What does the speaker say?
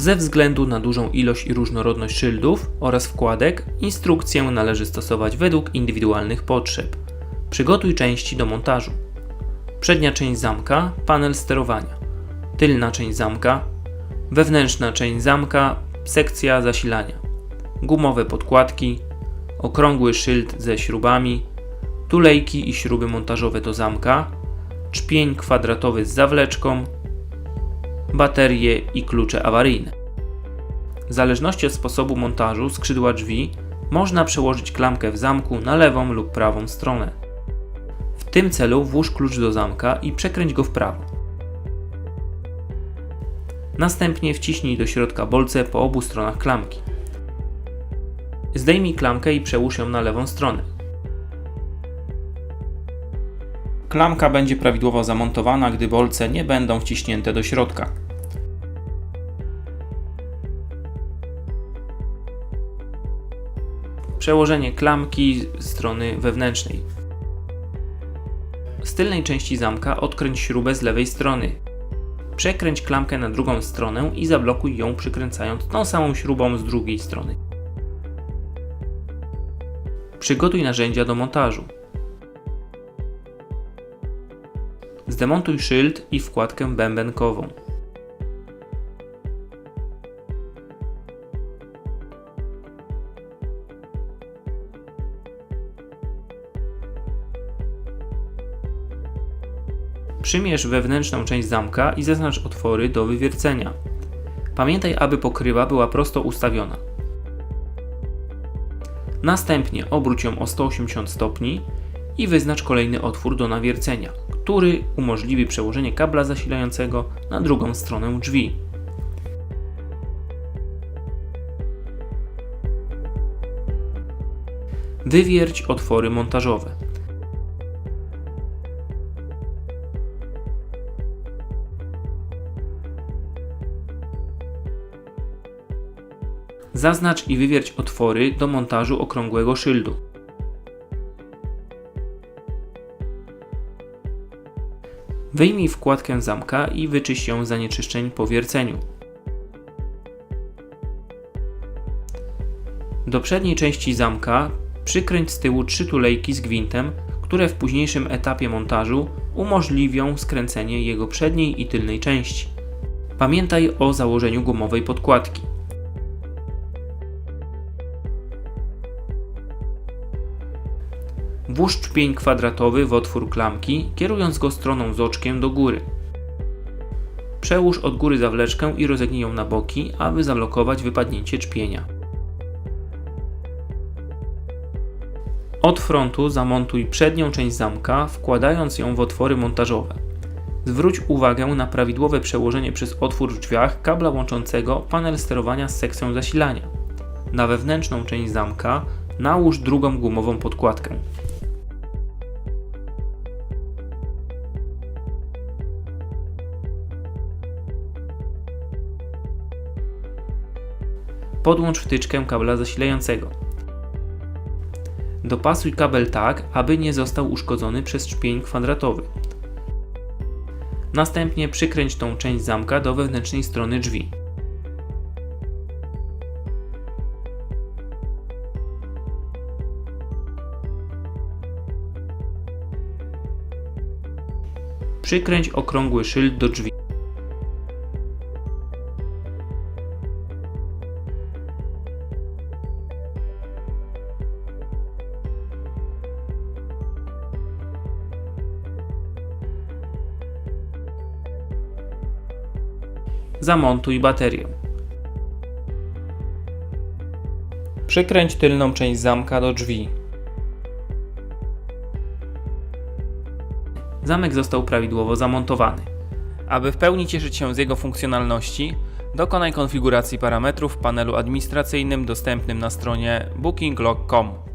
Ze względu na dużą ilość i różnorodność szyldów oraz wkładek, instrukcję należy stosować według indywidualnych potrzeb. Przygotuj części do montażu. Przednia część zamka, panel sterowania. Tylna część zamka, wewnętrzna część zamka, sekcja zasilania. Gumowe podkładki, okrągły szyld ze śrubami, tulejki i śruby montażowe do zamka, czpień kwadratowy z zawleczką, baterie i klucze awaryjne. W zależności od sposobu montażu skrzydła drzwi można przełożyć klamkę w zamku na lewą lub prawą stronę. W tym celu włóż klucz do zamka i przekręć go w prawo. Następnie wciśnij do środka bolce po obu stronach klamki. Zdejmij klamkę i przełóż ją na lewą stronę. Klamka będzie prawidłowo zamontowana, gdy bolce nie będą wciśnięte do środka. Przełożenie klamki strony wewnętrznej. Z tylnej części zamka odkręć śrubę z lewej strony. Przekręć klamkę na drugą stronę i zablokuj ją przykręcając tą samą śrubą z drugiej strony. Przygotuj narzędzia do montażu. Zdemontuj szyld i wkładkę bębenkową. Przymierz wewnętrzną część zamka i zaznacz otwory do wywiercenia. Pamiętaj, aby pokrywa była prosto ustawiona. Następnie obróć ją o 180 stopni i wyznacz kolejny otwór do nawiercenia, który umożliwi przełożenie kabla zasilającego na drugą stronę drzwi. Wywierć otwory montażowe. Zaznacz i wywierć otwory do montażu okrągłego szyldu. Wyjmij wkładkę zamka i wyczyść ją zanieczyszczeń po wierceniu. Do przedniej części zamka przykręć z tyłu trzy tulejki z gwintem, które w późniejszym etapie montażu umożliwią skręcenie jego przedniej i tylnej części. Pamiętaj o założeniu gumowej podkładki. Włóż czpień kwadratowy w otwór klamki, kierując go stroną z oczkiem do góry. Przełóż od góry zawleczkę i rozegnij ją na boki, aby zablokować wypadnięcie czpienia. Od frontu zamontuj przednią część zamka, wkładając ją w otwory montażowe. Zwróć uwagę na prawidłowe przełożenie przez otwór w drzwiach kabla łączącego panel sterowania z sekcją zasilania. Na wewnętrzną część zamka nałóż drugą gumową podkładkę. Podłącz wtyczkę kabla zasilającego. Dopasuj kabel tak, aby nie został uszkodzony przez szpień kwadratowy. Następnie przykręć tą część zamka do wewnętrznej strony drzwi. Przykręć okrągły szyld do drzwi. Zamontuj baterię. Przykręć tylną część zamka do drzwi. Zamek został prawidłowo zamontowany. Aby w pełni cieszyć się z jego funkcjonalności, dokonaj konfiguracji parametrów w panelu administracyjnym dostępnym na stronie bookinglog.com.